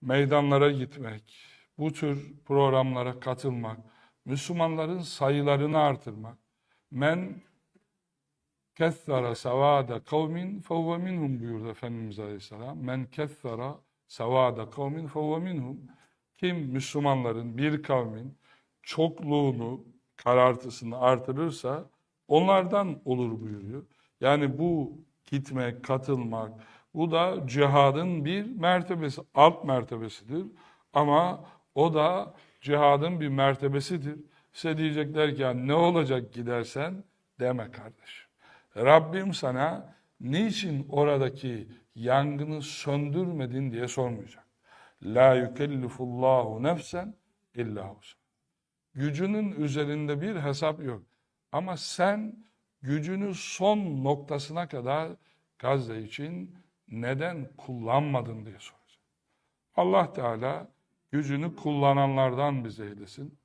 meydanlara gitmek, bu tür programlara katılmak, Müslümanların sayılarını artırmak. Men kessara sevada kavmin fevve minhum buyurdu Efendimiz Aleyhisselam. Men kessara sevada kavmin fevve minhum. Kim Müslümanların bir kavmin çokluğunu, karartısını artırırsa onlardan olur buyuruyor. Yani bu gitmek, katılmak, bu da cihadın bir mertebesi, alt mertebesidir. Ama o da cihadın bir mertebesidir. Size diyecekler ki "Ya ne olacak gidersen deme kardeşim. Rabbim sana niçin oradaki yangını söndürmedin diye sormayacak. La yükellifullahu nefsen illa husa. Gücünün üzerinde bir hesap yok. Ama sen gücünü son noktasına kadar Gazze için neden kullanmadın diye soracak. Allah Teala gücünü kullananlardan bize eylesin.